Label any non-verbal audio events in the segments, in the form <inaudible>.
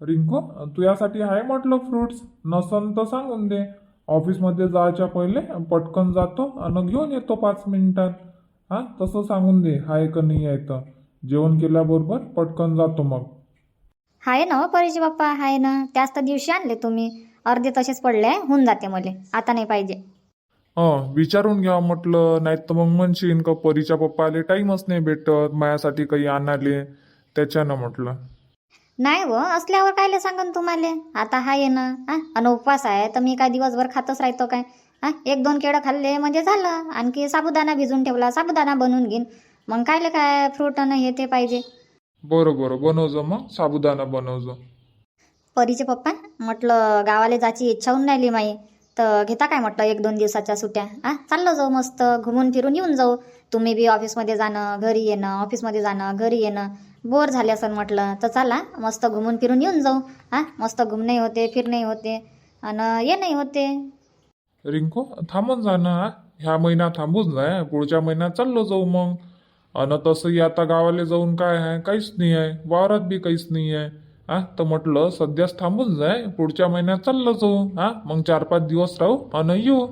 रिंकू तू यासाठी आहे म्हटलं फ्रुट्स नसन तर सांगून दे. ऑफिसमध्ये जायच्या पहिले पटकन जातो आणि घेऊन येतो पाच मिनिटात. हा तसं सांगून दे आहे का नाही आहे तर. जेवण केल्याबरोबर पटकन जातो मग. आहे ना हो परीचे बाप्पा आहे ना. त्याच तर दिवशी आणले तुम्ही. अर्धे तसेच पडले होऊन जाते मले. आता नाही पाहिजे. हं विचारून घ्या म्हटलं नाही तर मग म्हणशीन का परीच्या पप्पाले टाईमच नाही भेटत माझ्यासाठी काही आणाले. त्याच्यानं म्हटलं. नाही व असल्यावर कायले सांगन तुम्हाला? आता हाय ना हा? आणि उपवास आहे तर मी काय दिवसभर खातच राहतो काय? हा? एक दोन केळं खाल्ले म्हणजे झालं. आणखी साबुदाणा भिजून ठेवला साबुदाणा बनवून घेईन. मग कायले काय फ्रूट आणि हे ते पाहिजे? बरं बरं. बनवजो मग साबुदाणा बनवजो. परीचे पप्पा म्हटलं गावाला जायची इच्छा होऊन राहिली माई. तर घेता काय म्हटलं एक दोन दिवसाच्या सुट्या हा? चाललो जाऊ मस्त घुमून फिरून येऊन जाऊ. तुम्ही बी ऑफिसमध्ये जाणं घरी येणं ऑफिसमध्ये जाणं घरी येणं. बोर झाले असं म्हटलं तर चला मस्त घुमून फिरून येऊन जाऊ. हा मस्त घुमणे होते फिरणे होते आणि ये नाही होते. रिंकू थांबून जा ना. ह्या महिन्यात थांबून जाय पुढच्या महिन्यात चाललो जाऊ मग. अन तसंही आता गावाला जाऊन काय आहे? काहीच नाही आहे. वावरात बी काहीच नाही आहे. हा तर म्हटलं सध्याच थांबून जाय पुढच्या महिन्यात चाललो जाऊ हा. मग चार पाच दिवस राहू आणि येऊ.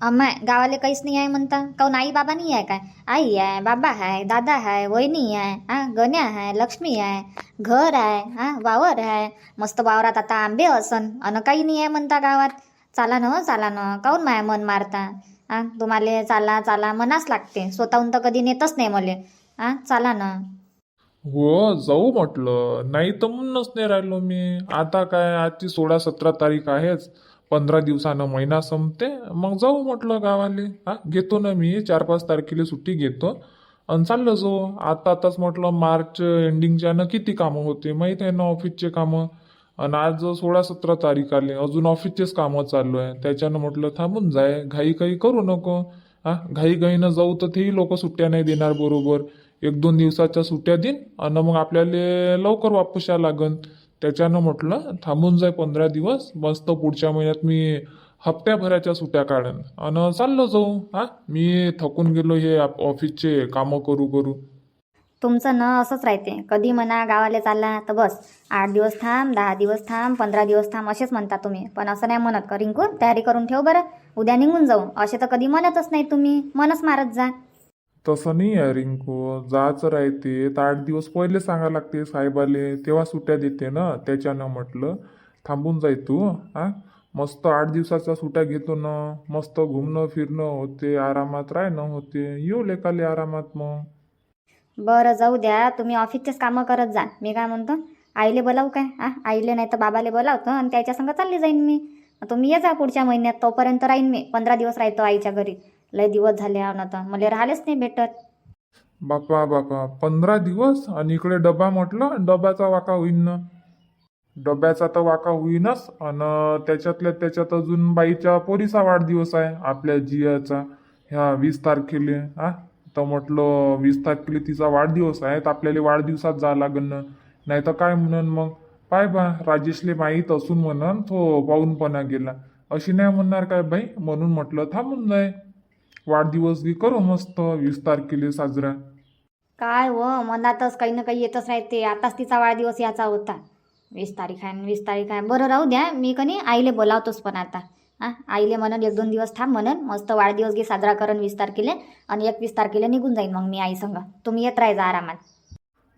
अम्माय गावाले काहीच नाही आहे म्हणता काऊन आई बाबा नाही आहे काय आई आहे बाबा आहे दादा आहे वहिनी आहे हा गण्या आहे लक्ष्मी आहे घर आहे हा वावर आहे मस्त वावरात आता आंबे असन अन काही नाही आहे म्हणता गावात चाला न चाला न काऊन माया मन मारता हा तुम्हाला चाला चाला मनाच लागते स्वतःहून तर कधी नेतच नाही मले हा चाला ना हो जाऊ म्हटलं नाही तर म्हणूनच नाही राहिलो मी आता काय आजची सोळा सतरा तारीख आहेच पंधरा दिवसानं महिना संपते. मग जाऊ म्हटलं गावाले. हा घेतो ना मी. चार पाच तारखेला सुट्टी घेतो. आणि चाललं जाऊ. आता आताच म्हटलं मार्च एंडिंगच्या किती कामं होते? माहीत आहे ना ऑफिसचे कामं? आणि आज सोळा सतरा तारीख आले. अजून ऑफिसचेच कामं चालू आहे. त्याच्यानं म्हटलं थांबून जाय. घाई काही करू नको. हा घाई घाईनं जाऊ तर तेही लोक सुट्ट्या नाही देणार बरोबर. एक दोन दिवसाच्या सुट्ट्या देईन. आणि मग आपल्याला लवकर वापस या लागन. त्याच्यानं म्हटलं थांबून जाय पंधरा दिवस मस्त पुढच्या महिन्यात मी हप्त्याभराच्या सुट्या काढन. आणि चाललो जाऊ. हा मी थकून गेलो हे ऑफिसचे कामं करू करू. तुमचं न असंच राहते. कधी म्हणा गावाला चालला तर बस. आठ दिवस थांब दहा दिवस थांब पंधरा दिवस थांब असेच म्हणता तुम्ही. पण असं नाही म्हणत. रिंकू तयारी करून ठेव बरं. उद्या निघून जाऊ. असे तर कधी म्हणतच नाही तुम्ही. मनच मारत जा. तसं नाही आहे रिंकू. जायचं राहते तर आठ दिवस पहिले सांगायला लागते साहेबाले तेव्हा सुट्ट्या देते ना त्याच्यानं म्हटलं. थांबून जाय तू हा? मस्त आठ दिवसाच्या सुट्ट्या घेतो ना. मस्त घुमणं फिरणं होते आरामात राहणं होते. येऊ लेकाले आरामात मग. बरं जाऊ द्या. तुम्ही ऑफिसचेच कामं करत जा. मी काय म्हणतो? आईले बोलावू काय? आ आईले नाही तर बाबाले बोलावतो आणि त्याच्या संग चालली जाईन मी. तुम्ही ये जा पुढच्या महिन्यात. तोपर्यंत राहीन मी. पंधरा दिवस राहतो आईच्या घरी. लय दिवस झाले ना तर मला राहिलेच नाही भेटत. बापा बापा. पंधरा दिवस आणि इकडे डबा म्हटलं डब्याचा वाका होईन. ना डब्याचा तर वाका होईनच आणि त्याच्यातल्या त्याच्यात अजून बाईच्या पोरीचा वाढदिवस आहे आपल्या जियाचा. ह्या वीस तारखेले हा? तर म्हटलं वीस तारखेला तिचा वाढदिवस आहे तर आपल्याला वाढदिवसात जा लागन. ना नाही तर काय म्हणन मग? पाय बा राजेशले माहीत असून म्हणन तो पाहूनपणा गेला. अशी नाही म्हणणार काय बाई? म्हणून म्हटलं थांबून जाय. वाढदिवस बी करू मस्त वीस तारखेला साजरा. काय व मनातच काही ना काही येतच राहते. आताच तिचा वाढदिवस याचा होता. वीस तारीख आहे वीस तारीख आहे. बरं राहू द्या मी कनी आईले बोलावतोच पण आता. हा आईले म्हणून एक दोन दिवस थांब म्हणून. मस्त वाढदिवस घे साजरा करून वीस तारखेला. आणि एकवीस तारखेला निघून जाईन मग मी आई संग. तुम्ही येत राहायचा आरामात.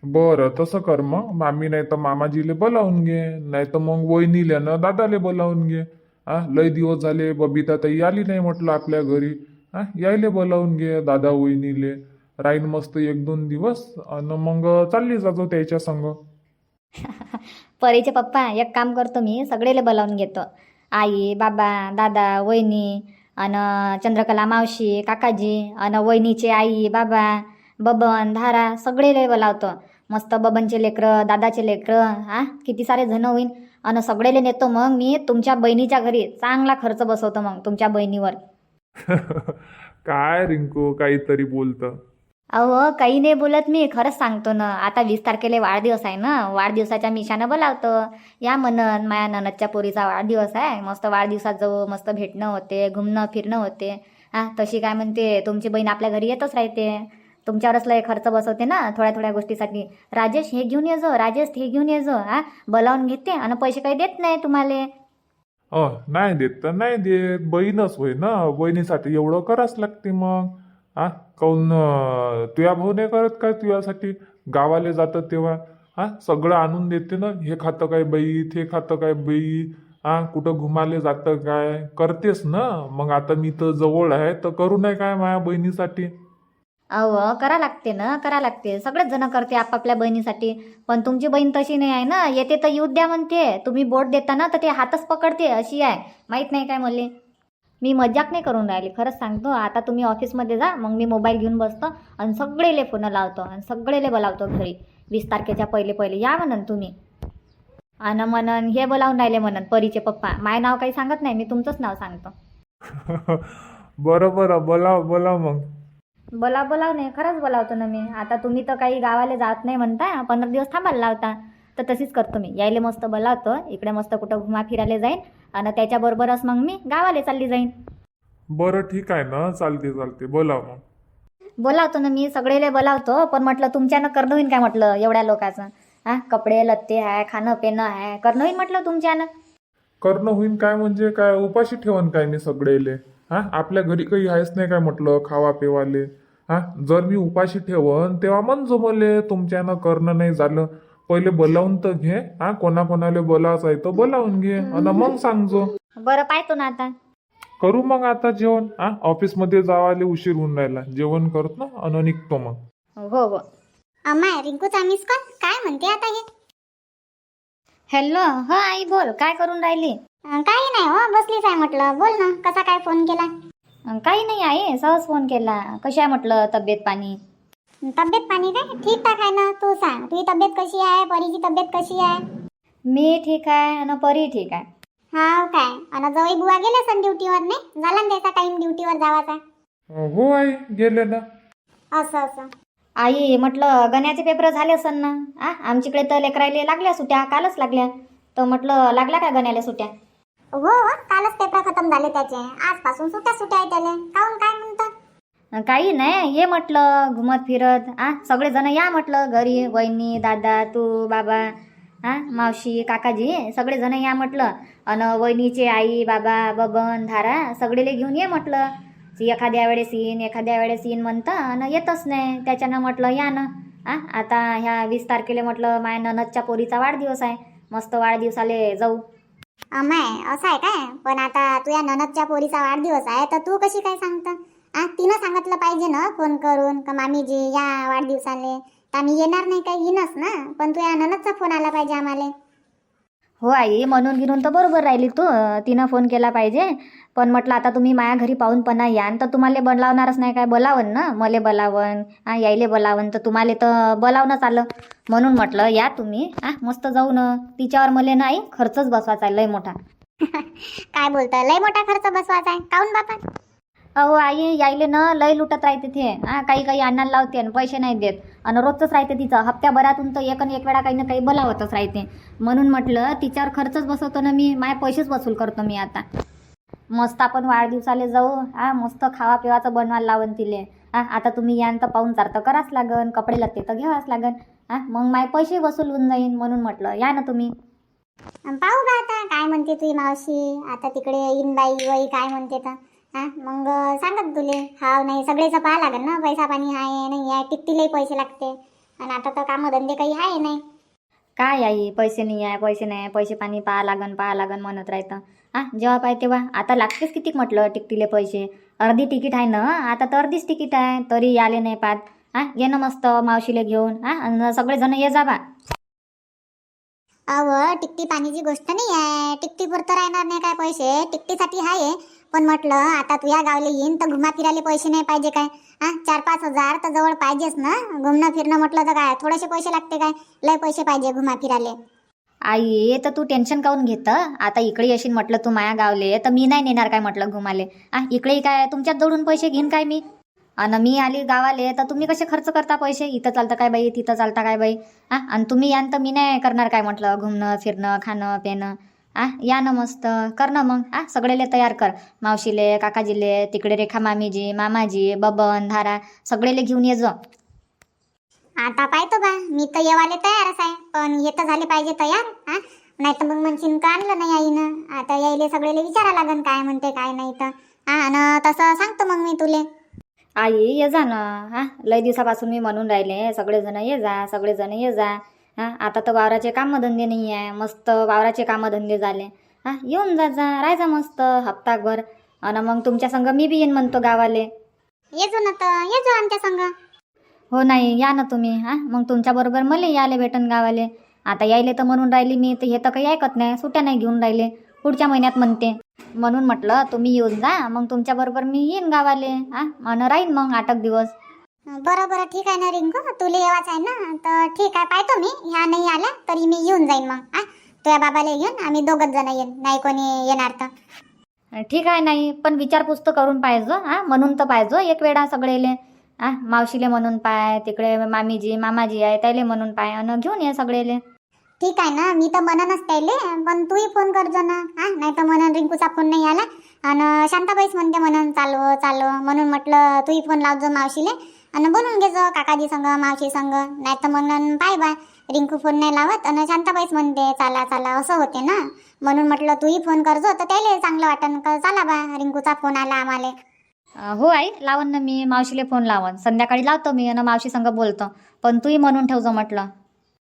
बरं तसं कर मग. मामी नाही तर मामाजीले बोलावून घे. नाही तर मग वहिनीले ना दादाले बोलावून घे. हा लय दिवस झाले बबिता ताई आली नाही म्हटलं आपल्या घरी. हा यायले बोलावून घे दादा वहिनीले. राहीन मस्त एक दोन दिवस आणि मग चालली जातो त्याच्या संग. <laughs> परीचे पप्पा एक काम करतो मी सगळेले बोलावून घेतो. आई बाबा दादा वहिनी आणि चंद्रकला मावशी काकाजी आणि वहिनीचे आई बाबा बबन धारा सगळेले बोलावतो. मस्त बबनचे लेकरं दादाचे लेकरं हा किती सारे जण होईन. आणि सगळेले नेतो मग मी तुमच्या बहिणीच्या घरी. चांगला खर्च बसवतो मग तुमच्या बहिणीवर. <laughs> काय रिंकू काहीतरी बोलत. अहो काही नाही बोलत मी खरंच सांगतो ना. आता वीस तारखेला वाढदिवस आहे ना. वाढदिवसाच्या मिशानं बोलावतो. या म्हणन माया ननदच्या पोरीचा वाढदिवस आहे. मस्त वाढदिवसात जाऊ मस्त भेटणं होते घुमणं फिरणं होते. हा तशी काय म्हणते तुमची बहीण आपल्या घरी येतच राहते. तुमच्यावरच लय खर्च बसवते ना थोड्या थोड्या गोष्टीसाठी. राजेश हे घेऊन ये जो राजेश हे घेऊन ये जो. हा बोलावून घेते आणि पैसे काही देत नाही तुम्हाला. अ नाही देत तर नाही देत. बहीणच होय ना? बहिणीसाठी एवढं करावंच लागते मग. आ? काऊन तुया भाऊ नाही करत काय तुझ्यासाठी? गावाला जातं तेव्हा. हा सगळं आणून देते ना. हे खातं काय बाई ते खातं काय बाई हा कुठं घुमाले जातं काय? करतेस ना? मग आता मी तर जवळ आहे तर करू नाही काय माझ्या बहिणीसाठी? अहो करा लागते ना करा लागते. सगळेच जण करते आपापल्या बहिणीसाठी. पण तुमची बहीण तशी नाही आहे ना. येते तर येऊ द्या म्हणते. तुम्ही बोट देता ना तर ते हातच पकडते अशी आहे. माहीत नाही काय मले. मी मजाक नाही करून राहिली. खरंच सांगतो आता तुम्ही ऑफिसमध्ये जा मग मी मोबाईल घेऊन बसतो आणि सगळेले फोन लावतो आणि सगळेले बोलावतो घरी. वीस तारखेच्या पहिले पहिले या म्हणन तुम्ही. आणि म्हणन हे बोलावून राहिले म्हणन परीचे पप्पा. माय नाव काही सांगत नाही मी तुमचंच नाव सांगतो. <laughs> बरोबर बोला बोलाव बोलाव मग. बोलाव बोलाव नाही खरंच बोलावतो ना मी. आता तुम्ही तर काही गावाला जात नाही म्हणता पंधरा दिवस थांबायला लावता. तर तशीच करतो मी. यायले मस्त बोलावतो इकडे मस्त कुठं घुमा फिरायला जाईन आणि त्याच्याबरोबरच मग मी गावाला चालली जाईन. बरं ठीक आहे ना चालते चालते. बोलाव मग. बोलावतो ना मी सगळेले बोलावतो पण म्हटलं तुमच्यानं करणं होईन काय म्हटलं एवढ्या लोकांचं? हा कपडे लत्ते आहे खाणं पिणं आहे करणं होईन म्हटलं तुमच्यानं? करणं होईन काय म्हणजे काय? उपाशी ठेवन काय मी सगळेले? हा आपल्या घरी काही आहेच नाही काय म्हटलं? खावा पिवाले हा? जर मी उपाशी ठेवन तेव्हा मन जमले तुमच्यानं करणं नाही झालं. पहिले बोलावून तर घे हा? कोणाकोणाला बोलावचं आहे तर बोलावून घे आणि मग सांगजो. बरं पाहतो ना आता. करू मग आता जेवण हा? ऑफिसमध्ये जावाले उशीर होऊन राहिला. जेवण करत ना आणि निघतो मग. हो हो. अम्मा रिंकूचा मिस कॉल काय म्हणते आता हे? हॅलो हो आई बोल. काय करून राहिली? अं, काही नाही हो बसलीच आहे म्हटलं. बोल ना कसा काय फोन केला? काही नाही आई सहज फोन केला. कशी आहे म्हटलं तब्येत पाणी? तब्येत पाणी काय? ठीक ठाक आहे ना. तू सांग. तुझी तब्येत कशी आहे? परीची तब्येत कशी आहे? मी ठीक आहे आणि परी ठीक आहे. हा काय? आणि जवळ बुवा गेले सण ड्युटीवर नाही झाला ना त्याचा टाइम ड्युटीवर जावाचा? हो आई गेले ना. असं असं. आई म्हटलं गण्याचे पेपर झाले असन ना? आ आमच्याकडे तर लेकरायले लागल्या सुट्या. कालच लागल्या. तर म्हटलं लागल्या का गण्याला सुट्या? हो हो. कालच झाले त्याचे. आजपासून सुट्या सुट्या आहे त्याला. काहून काय म्हणतात काही नाही ये म्हटलं घुमत फिरत. आ सगळे जण या म्हटलं घरी वहिनी दादा तू बाबा हा मावशी काकाजी सगळे जण या म्हटलं. अन वहिनीचे आई बाबा बबन धारा सगळेले घेऊन ये म्हटलं. एखाद्या वेळेस येईन एखाद्या वेळेस येईन म्हणतं आणि येतच नाही. त्याच्यानं म्हटलं या ना. आ आता ह्या वीस तारखेला म्हटलं माया ननदच्या पोरीचा वाढदिवस आहे. मस्त वाढदिवसाले जाऊ. अमाय असं आहे काय? पण आता तुझ्या ननदच्या पोरीचा वाढदिवस आहे तर तू कशी काय सांगतं? आ तिनं सांगितलं पाहिजे ना फोन करून का मामीजी या वाढदिवसाले. तर आम्ही येणार नाही काय येईनच ना. पण तुझ्या ननदचा फोन आला पाहिजे आम्हाला. हो आई म्हणून गिरून तर बरोबर राहिली तू. तिनं फोन केला पाहिजे. पण म्हटलं आता तुम्ही माझ्या घरी पाहून पणा यान तर तुम्हाला बोलावणारच नाही काय बोलावन ना? मले बोलावन हा यायले बोलावन. तर तुम्हाला तर बोलावणंच आलं. म्हणून म्हटलं या तुम्ही. हा मस्त जाऊ ना तिच्यावर मले नाही खर्चच बसवायचा आहे लय मोठा. <laughs> काय बोलतं लय मोठा खर्च बसवायचा आहे. काऊन बापा? अहो आई यायले ना लय लुटत राहते ते. हा काही काही आणायला लावते आणि पैसे नाही देत. आणि रोजच राहते तिचं. हप्त्याभरातून तर एक आणि एक वेळा काही ना काही बोलावतच राहते. म्हणून म्हटलं तिच्यावर खर्चच बसवतो ना मी. माझे पैसेच वसूल करतो मी आता. मस्त आपण वाढदिवसाले जाऊ हा मस्त खावा पिवाचं बनवायला लावून तिले. हा आता तुम्ही यान तर पाहून चार तर करावंच लागन कपडे लत्ते तर घ्यावाच लागन. हा मग माझे पैसे वसूल होऊन जाईन म्हणून म्हटलं. या ना तुम्ही. अन पाहू बा आता काय म्हणते तुझी मावशी? आता तिकडे इनबाई वई काय म्हणते तर. हा मग सांगत तुले. हाव नाही सगळेच पाहा लागेल ना पैसा पाणी आहे नाही आहे टिकटीलाही पैसे लागते. आणि आता तर कामधंदे काही आहे नाही. काय आई पैसे नाही आहे पैसे नाही आहे पैसे पाणी पाहा लागन पाहा लागन म्हणत राहतं. हा जेव्हा पाय तेव्हा. आता लागतेच किती म्हटलं तिकटीले पैसे? अर्धी तिकीट आहे ना? आता तर अर्धीच तिकीट आहे. तरी आले नाही पाहत हा ये ना मस्त मावशीला घेऊन. हा सगळेजण ये जा बा. अव टिकटी पाणीची गोष्ट नाही आहे. टिकटी तर राहणार नाही काय पैसे? टिकटीसाठी आहे. पण म्हटलं आता तू या गावले येईन तर घुमा फिरायला पैसे नाही पाहिजे काय? हा चार पाच हजार तर जवळ पाहिजेच ना? घुमणं फिरणं म्हटलं तर काय? थोडेसे पैसे लागते काय? लय पैसे पाहिजे घुमा फिरायला. आई तर तू टेन्शन काऊन घेतं? आता इकडे येशील म्हटलं तू माया गावले तर मी नाही नेणार काय म्हटलं घुमाले. आ इकडे काय तुमच्यात जोडून पैसे घेईन काय मी? आणि मी आली गावाले तर तुम्ही कसे खर्च करता पैसे? इथं चालतं काय बाई तिथं चालता काय बाई? आ आणि तुम्ही यान तर मी नाही करणार काय म्हटलं घुमणं फिरणं खाणं पिणं आ या ना मस्त कर ना मग. आ सगळेले तयार कर. मावशीले काकाजीले तिकडे रेखा मामीजी मामाजी बबन धारा सगळेले घेऊन ये जा. आता पाहतो बा. मी तर येवाले तयारच आहे. पण हे तर झाले पाहिजे तयार हा? नाही तर मग म्हणशीन का आणलं नाही आईनं? आता यायले सगळेले विचारा लागन काय म्हणते काय नाही तर. हा आणि तसं सांगतो मग मी तुले. आई ये जा ना हा? लय दिवसापासून मी म्हणून राहिले सगळेजण ये जा सगळेजण ये जा. हा आता तर वावराचे कामधंदे नाही आहे मस्त वावराचे कामधंदे झाले. हा येऊन जा जा राहायचा मस्त हप्ताभर. आणि मग तुमच्या संग मी बी येईन म्हणतो गावाले. ये जो ना तर ये जो आमच्या संग. हो नाही या ना तुम्ही हा? मग तुमच्याबरोबर मला यायला भेटन गावाले. आता यायले तर म्हणून राहिली मी तर हे तर काही ऐकत नाही सुट्ट्या नाही घेऊन राहिले. पुढच्या महिन्यात म्हणते. म्हणून म्हटलं तुम्ही येऊन जा मग तुमच्याबरोबर मी येईन गावाले हा? आणि राहीन मग आठ एक दिवस. बरं बरं ठीक आहे ना रिंकू तुला येवाच आहे ना? तर ठीक आहे पाहतो मी. ह्या नाही आल्या तरी मी येऊन जाईन मग हा? तुझ्या बाबाला घेऊन आम्ही दोघच जण येईन नाही कोणी येणार तर. ठीक आहे नाही पण विचारपूस तर करून पाहिजे हा? म्हणून तर पाहिजे एक वेळा सगळेले. आ मावशीले म्हणून पाय तिकडे मामीजी मामाजी आहे त्याले म्हणून पाय अन घेऊन ये सगळेले. ठीक आहे ना मी तर म्हणनच त्याले पण तूही फोन करजो ना हा नाही तर म्हणून रिंकूचा फोन नाही आला. आणि शांताबाईच म्हणते म्हणून चालव हो, चालव हो, म्हणून म्हटलं तूही फोन लावजो मावशीले. आणि बोलून घेजो काकाजी संग मावशी संग. नाही तर म्हणून पाय बा रिंकू फोन नाही लावत. आणि शांताबाईच म्हणते चाला चाला असं होते ना. म्हणून म्हटलं तूही फोन करजो तर त्याला चांगलं वाटन का चला बा रिंकूचा फोन आला आम्हाला. हो आई लावन ना मी मावशीले फोन लावन. संध्याकाळी लावतो मी आणि मावशी संग बोलतो. पण तूही म्हणून ठेवजो म्हटलं.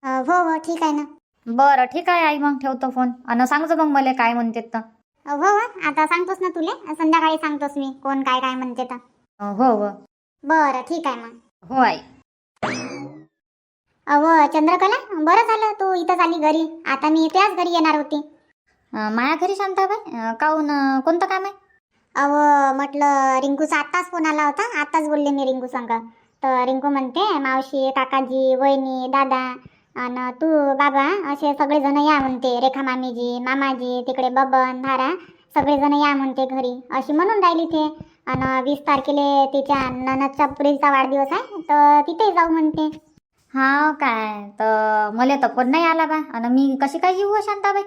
अं, हो हो ठीक आहे ना. बरं ठीक आहे आई मग ठेवतो फोन. आणि सांगजो मग मला काय म्हणते तर. हो हो आता सांगतोस ना तुले. संध्याकाळी सांगतोस मी कोण काय काय म्हणते तर. अं, हो हो. बरं ठीक आहे मग. हो आई. अव चंद्रकला बरं झालं तू इथं आली घरी. आता मी त्याच घरी येणार होती. अं, माया घरी शांताबाई? अं, कोणतं काम आहे? अव म्हटलं रिंकूचा आत्ताच फोन आला होता. आत्ताच बोलले मी रिंकू संग. तर रिंकू म्हणते मावशी काकाजी वहिनी दादा आणि तू बाबा असे सगळेजण या म्हणते. रेखा मामीजी मामाजी तिकडे बबन धारा सगळेजण या म्हणते घरी. अशी म्हणून राहिली ते. आणि वीस तारखेला तिच्या ननदच्या पुरीचा वाढदिवस आहे तर तिथेही जाऊ म्हणते. हा काय तर मला तर फोन नाही आला बा. आणि मी कशी काय येऊ हो शांताबाई?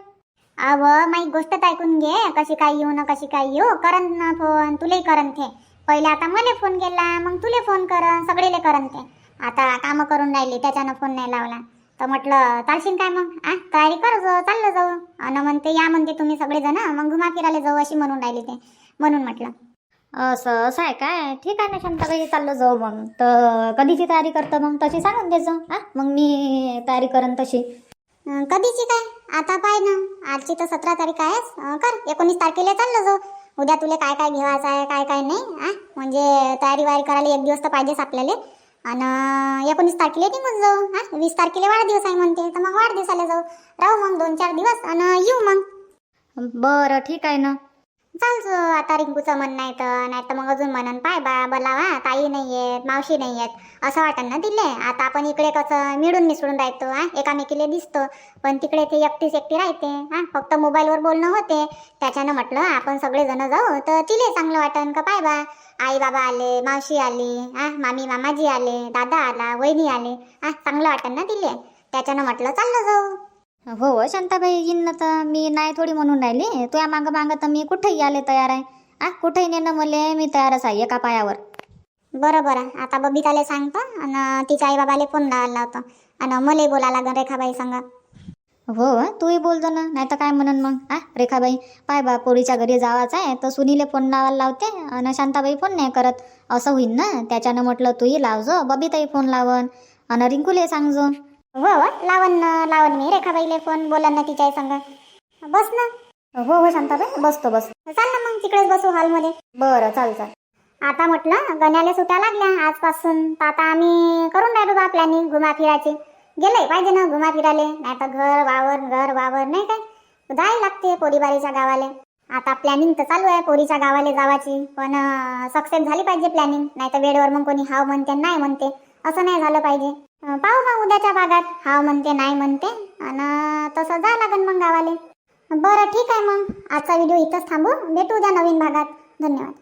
अव माई गोष्ट तर ऐकून घे. कशी काय येऊ ना कशी काय येऊ. करन ना फोन तुलाही करन थे. पहिले आता मला फोन केला मग तुले फोन करन सगळेले करन ते आता कामं करून राहिली त्याच्यानं फोन नाही लावला. तर म्हटलं चालशील काय मग? आ तयारी कर जाऊ चाललं जाऊ. अन म्हणते या म्हणते तुम्ही सगळेजण मग घुमा फिरायला जाऊ अशी म्हणून राहिली ते. म्हणून म्हटलं. असं असं आहे काय? ठीक आहे ना शांताबाई चाललो जाऊ मग. तर कधीची तयारी करतं मग? तशी सांगून द्यायचं हा मग मी तयारी करेन तशी. कधीची काय? आता पाय ना. आजची तर सतरा तारीख आहेच. अं, कर. एकोणीस तारखेला चाललं जाऊ. उद्या तुला काय काय घेवायचं आहे काय काय नाही आ म्हणजे तयारी वारी करायला एक दिवस तर पाहिजेच आपल्याला. आणि एकोणीस तारखेला निघून जाऊ हा? वीस तारखेला वाढदिवस आहे म्हणते तर मग वाढदिवसाला जाऊ. राहू मग दोन चार दिवस आणि येऊ मग. बरं ठीक आहे ना. चालतो आता रिंकूचं म्हणणं आहे तर नाही तर मग अजून म्हणन पाय बा बोलावा ताई नाही येत मावशी नाही येत. असं वाटन ना तिले आता आपण इकडे कसं मिळून मिसळून राहतो हा? एकामेकीले दिसतो. पण तिकडे ते एकटीच एकटी राहते हा? फक्त मोबाईलवर बोलणं होते. त्याच्यानं म्हटलं आपण सगळेजण जाऊ. तर तिले चांगलं वाटन का? पाय बा. आई बाबा आले मावशी आली हा? मामी मामाजी आले दादा आला वहिनी आले हा? चांगलं वाटन ना तिले त्याच्यानं म्हटलं चाललं जाऊ. हो हो शांताबाई येईन ना तर मी नाही थोडी म्हणून राहिली. तुया मागं मागं तर मी कुठेही आले तयार आहे. आ कुठेही नेणं मले मी तयारच आहे एका पायावर. बरं बरं. आता बबिताले सांगतो आणि तिच्या आई बाबाले फोन लावायला लावतो. आणि मलाही बोला लागन रेखाबाई संग. हो हो, तूही बोलतो ना नाही तर काय म्हणन मग? आ रेखाबाई पाय बा पोरीच्या घरी जावाचं आहे तर सुनीले फोन लावायला लावते आणि शांताबाई फोन नाही करत. असं होईन ना? त्याच्यानं म्हटलं तूही लावजो बबीताई फोन लावन. आणि रिंकूले सांगजो हो हो. लावन ना लावन मी रेखाबाईले फोन बोलन ना तिच्या आई संग. बस ना. हो हो शांताबाई. बसतो बस चाल ना मग तिकडेच बसू हॉलमध्ये बरं चाल चाल. आता म्हटलं गण्याला सुट्या लागल्या आजपासून. तर आता आम्ही करून राहिलो बा प्लॅनिंग घुमा फिरायचे गेले पाहिजे ना घुमा फिराले नाही तर घर वावर घर वावर नाही काय? जायला लागते पोरीबारीच्या गावाले. आता प्लॅनिंग तर चालू आहे पोरीच्या गावाले जावाची. पण सक्सेस झाली पाहिजे प्लॅनिंग नाही तर वेळेवर मग कोणी हाव म्हणते नाही म्हणते. असं नाही झालं पाहिजे. पाहू मग उद्याच्या भागात. हाव म्हणते नाही म्हणते. आणि तसं जा लागन मग गावाले. बरं ठीक आहे मग. आजचा व्हिडिओ इथंच थांबू. भेटू उद्या नवीन भागात. धन्यवाद.